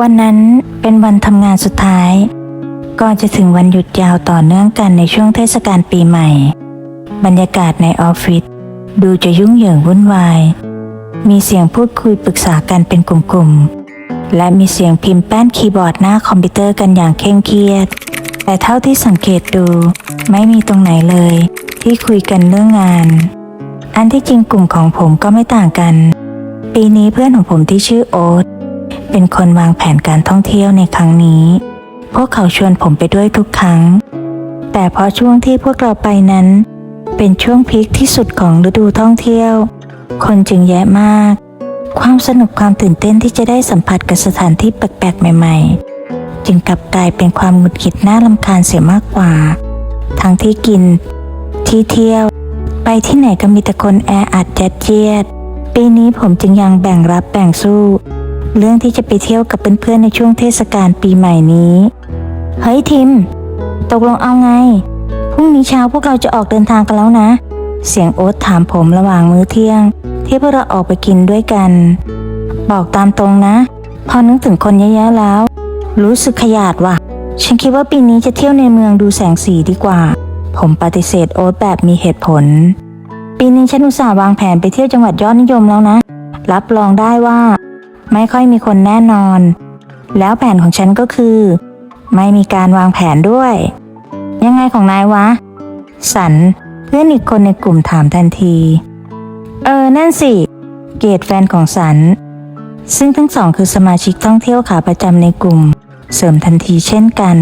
วันนั้นเป็นวันทำงานสุดท้าย ก่อนจะถึงวันหยุดยาวต่อเนื่องกันในช่วงเทศกาลปีใหม่ บรรยากาศในออฟฟิศดูจะยุ่งเหยิงวุ่นวาย มีเสียงพูดคุยปรึกษากันเป็นกลุ่มๆ และมีเสียงพิมพ์แป้นคีย์บอร์ดหน้าคอมพิวเตอร์กันอย่างเคร่งเครียด แต่เท่าที่สังเกตดูไม่มีตรงไหนเลย ที่คุยกันเรื่องงาน อันที่จริงกลุ่มของผมก็ไม่ต่างกัน ปีนี้เพื่อนของผมที่ชื่อโอ๊ต เป็นคนวางแผนการท่องเที่ยวในครั้งนี้ พวกเขาชวนผมไปด้วยทุกครั้ง แต่พอช่วงที่พวกเราไปนั้น เป็นช่วงพีคที่สุดของฤดูท่องเที่ยว คนจึงแยะมาก ความสนุกความตื่นเต้นที่จะได้สัมผัสกับสถานที่แปลกๆใหม่ ๆ จึงกลับกลายเป็นความหงุดหงิดน่าลำคาญเสียมากกว่า ทั้งที่กิน ที่เที่ยว ไปที่ไหนก็มีแต่คนแออัดยัดเยียด ปีนี้ผมจึงยังแบ่งรับแบ่งสู้ เรื่องที่จะไปเที่ยวกับเพื่อนๆในช่วงเทศกาลปีใหม่นี้ เฮ้ยทิม ตกลงเอาไง พรุ่งนี้เช้าพวกเราจะออกเดินทางกันแล้วนะ เสียงโอ๊ตถามผมระหว่างมื้อเที่ยง ที่พวกเราออกไปกินด้วยกัน บอกตามตรงนะ พอนึกถึงคนเยอะๆแล้ว รู้สึกขยาดว่ะ ฉันคิดว่าปีนี้จะเที่ยวในเมืองดูแสงสีดีกว่า ผมปฏิเสธโอ๊ตแบบมีเหตุผล ปีนี้ฉันอุตส่าห์วางแผนไปเที่ยวจังหวัดยอดนิยมแล้วนะ รับรองได้ว่า ไม่ค่อยมีคนแน่นอน แล้วแผนของฉันก็คือ ไม่มีการวางแผนด้วย ยังไงของนายวะ สันเพื่อนอีกคนในกลุ่มถามทันที เออ นั่นสิ เกดแฟนของสัน ซึ่งทั้งสองคือสมาชิกท่องเที่ยวขาประจำในกลุ่ม เสริมทันทีเช่นกัน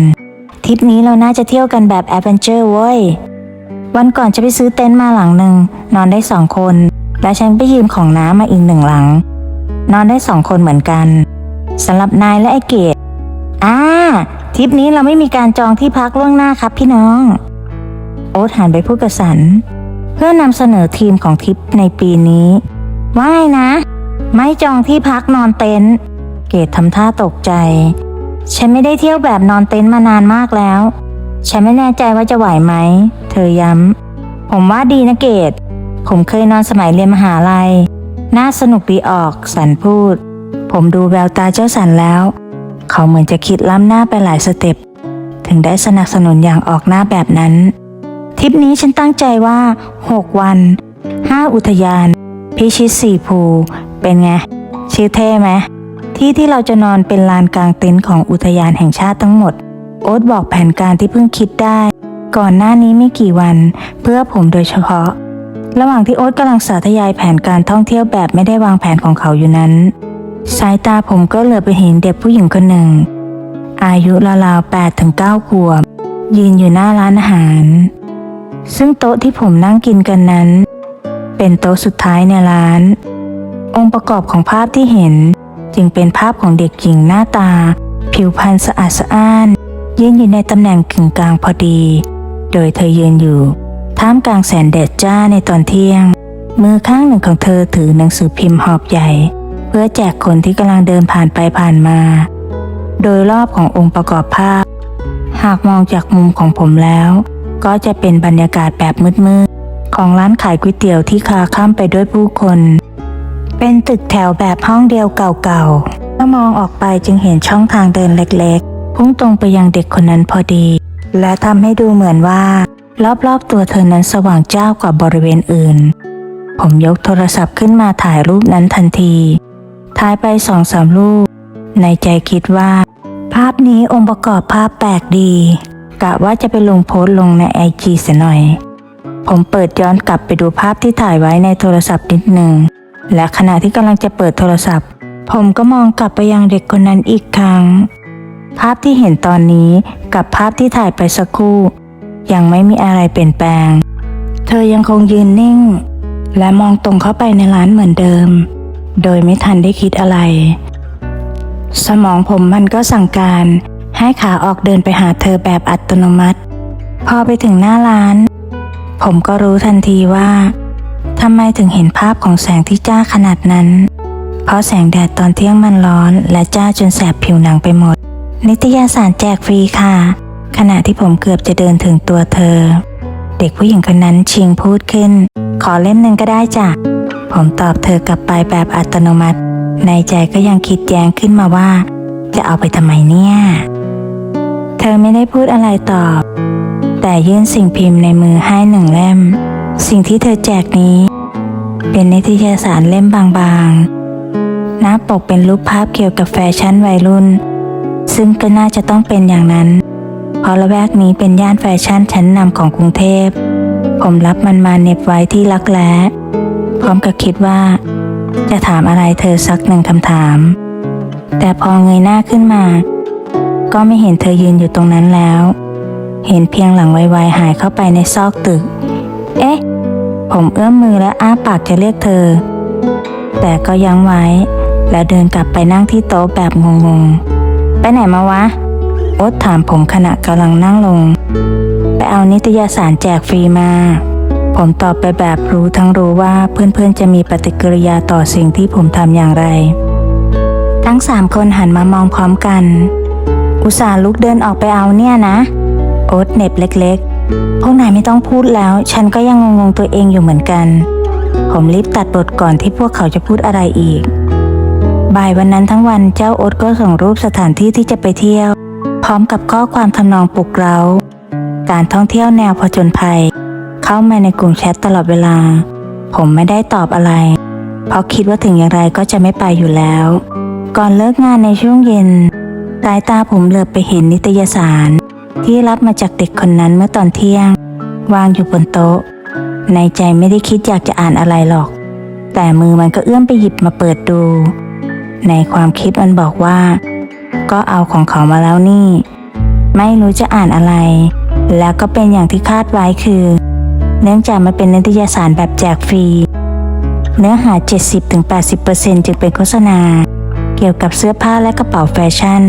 ทริปนี้เราน่าจะเที่ยวกันแบบแอดเวนเจอร์เว้ย วันก่อนจะไปซื้อเต็นท์มาหลังหนึ่งนอนได้สองคน และฉันไปยืมของน้ามาอีกหนึ่งหลัง นอนได้สองคนเหมือนกันสำหรับนายและไอเกดอ่าทริปนี้เราไม่มีการจองที่พักล่วงหน้าครับพี่น้อง โอ๊ตหันไปพูดกับสัน เพื่อนำเสนอทีมของทริปในปีนี้ ว่าไงนะ ไม่จองที่พักนอนเต็นท์เกดทำท่าตกใจ ฉันไม่ได้เที่ยวแบบนอนเต็นท์มานานมากแล้ว ฉันไม่แน่ใจว่าจะไหวไหม เธอย้ำผมว่าดีนะเกดผมเคยนอนสมัยเรียนมหาลัย น่าสนุกดีออกสันพูด ผมดูแววตาเจ้าสันแล้ว เขาเหมือนจะคิดล้ำหน้าไปหลายสเต็ป ถึงได้สนับสนุนอย่างออกหน้าแบบนั้น ทริปนี้ฉันตั้งใจว่า 6 วัน 5 อุทยาน พิชิตสี่ภู เป็นไง ชื่อเท่ไหม ที่ที่เราจะนอนเป็นลานกลางเต็นท์ของอุทยานแห่งชาติทั้งหมด โอ๊ตบอกแผนการที่เพิ่งคิดได้ ก่อนหน้านี้ไม่กี่วัน เพื่อผมโดยเฉพาะ ระหว่างที่โอ๊ตกำลังสาธยายแผนการท่องเที่ยวแบบไม่ได้วางแผนของเขาอยู่นั้น สายตาผมก็เหลือไปเห็นเด็กผู้หญิงคนหนึ่ง อายุราวๆแปดถึงเก้าขวบ ยืนอยู่หน้าร้านอาหาร ซึ่งโต๊ะที่ผมนั่งกินกันนั้น เป็นโต๊ะสุดท้ายในร้าน องค์ประกอบของภาพที่เห็นจึงเป็นภาพของเด็กหญิงหน้าตา ผิวพรรณสะอาดสะอ้านยืนอยู่ในตำแหน่งกึ่งกลางพอดี โดยเธอยืนอยู่ ท่ามกลางแสงแดดจ้าในตอนเที่ยง มือข้างหนึ่งของเธอถือหนังสือพิมพ์หอบใหญ่ เพื่อแจกคนที่กำลังเดินผ่านไปผ่านมา โดยรอบขององค์ประกอบภาพ หากมองจากมุมของผมแล้ว ก็จะเป็นบรรยากาศแบบมืดๆของร้านขายก๋วยเตี๋ยวที่คาคล่ำไปด้วยผู้คน เป็นตึกแถวแบบห้องเดียวเก่าๆเมื่อมองออกไปจึงเห็นช่องทางเดินเล็กๆ พุ่งตรงไปยังเด็กคนนั้นพอดี และทำให้ดูเหมือนว่า รอบๆตัวเธอนั้นสว่างจ้ากว่าบริเวณอื่น ผมยกโทรศัพท์ขึ้นมาถ่ายรูปนั้นทันที ถ่ายไปสองสามรูป ในใจคิดว่า ภาพนี้องค์ประกอบภาพแปลกดี กะว่าจะไปลงโพสต์ลงในไอจีเสียหน่อย ผมเปิดย้อนกลับไปดูภาพที่ถ่ายไว้ในโทรศัพท์นิดหนึ่ง และขณะที่กำลังจะเปิดโทรศัพท์ ผมก็มองกลับไปยังเด็กคนนั้นอีกครั้ง ภาพที่เห็นตอนนี้กับภาพที่ถ่ายไปสักครู่ ยังไม่มีอะไรเปลี่ยนแปลง เธอยังคงยืนนิ่ง และมองตรงเข้าไปในร้านเหมือนเดิม โดยไม่ทันได้คิดอะไร สมองผมมันก็สั่งการให้ขาออกเดินไปหาเธอแบบอัตโนมัติ พอไปถึงหน้าร้าน ผมก็รู้ทันทีว่าทำไมถึงเห็นภาพของแสงที่จ้าขนาดนั้น เพราะแสงแดดตอนเที่ยงมันร้อน และจ้าจนแสบผิวหนังไปหมด นิตยสารแจกฟรีค่ะ ขณะที่ผมเกือบจะเดินถึงตัวเธอ เด็กผู้หญิงคนนั้นชิงพูดขึ้น ขอเล่มหนึ่งก็ได้จ้ะ ผมตอบเธอกลับไปแบบอัตโนมัติ ในใจก็ยังคิดแย้งขึ้นมาว่า จะเอาไปทำไมเนี่ย เธอไม่ได้พูดอะไรตอบ แต่ยื่นสิ่งพิมพ์ในมือให้หนึ่งเล่ม สิ่งที่เธอแจกนี้ เป็นนิตยสารเล่มบางๆ หน้าปกเป็นรูปภาพเกี่ยวกับแฟชั่นวัยรุ่น ซึ่งก็น่าจะต้องเป็นอย่างนั้น เพราะละแวกนี้เป็นย่านแฟชั่นชั้นนำของกรุงเทพ ผมรับมันมาเน็บไว้ที่รักแร้พร้อมกับคิดว่า จะถามอะไรเธอสักหนึ่งคำถาม แต่พอเงยหน้าขึ้นมา ก็ไม่เห็นเธอยืนอยู่ตรงนั้นแล้ว เห็นเพียงหลังไวๆหายเข้าไปในซอกตึก เอ๊ะ ผมเอื้อมมือและอ้าปากจะเรียกเธอ แต่ก็ยั้งไว้ แล้วเดินกลับไปนั่งที่โต๊ะแบบงงๆ ไปไหนมาวะ อ๊ตถามผมขณะกำลังนั่งลง ไปเอานิตยสารแจกฟรีมา ผมตอบไปแบบรู้ทั้งรู้ว่าเพื่อนๆจะมีปฏิกิริยาต่อสิ่งที่ผมทำอย่างไร ทั้งสามคนหันมามองพร้อมกัน อุตส่าห์ลุกเดินออกไปเอาเนี่ยนะ โอ๊ตเหน็บเล็กๆ พวกนายไม่ต้องพูดแล้ว ฉันก็ยังงงๆตัวเองอยู่เหมือนกัน ผมรีบตัดบทก่อนที่พวกเขาจะพูดอะไรอีกบ่ายวันนั้นทั้งวันเจ้าโอ๊ตก็ส่งรูปสถานที่ที่จะไปเที่ยว พร้อมกับข้อความทำนองปลุกเราการท่องเที่ยวแนวผจญภัย เข้ามาในกลุ่มแชทตลอดเวลา ผมไม่ได้ตอบอะไร เพราะคิดว่าถึงอย่างไรก็จะไม่ไปอยู่แล้ว ก่อนเลิกงานในช่วงเย็น สายตาผมเหลือบไปเห็นนิตยสาร ที่รับมาจากเด็กคนนั้นเมื่อตอนเที่ยง วางอยู่บนโต๊ะ ในใจไม่ได้คิดอยากจะอ่านอะไรหรอก แต่มือมันก็เอื้อมไปหยิบมาเปิดดู ในความคิดมันบอกว่า ก็เอาของเขามาแล้วนี่ ไม่รู้จะอ่านอะไร แล้วก็เป็นอย่างที่คาดไว้คือ เนื่องจากมันเป็นนิตยสารแบบแจกฟรี เนื้อหา 70-80%จึงเป็นโฆษณา เกี่ยวกับเสื้อผ้าและกระเป๋าแฟชั่น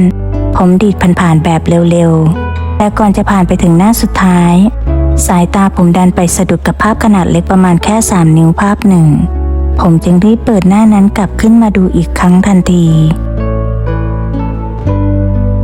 ผมดีดผ่านๆแบบเร็วๆ แต่ก่อนจะผ่านไปถึงหน้าสุดท้าย สายตาผมดันไปสะดุดกับภาพขนาดเล็กประมาณแค่ 3 นิ้วภาพหนึ่งผมจึงรีบเปิดหน้านั้นกลับขึ้นมาดูอีกครั้งทันที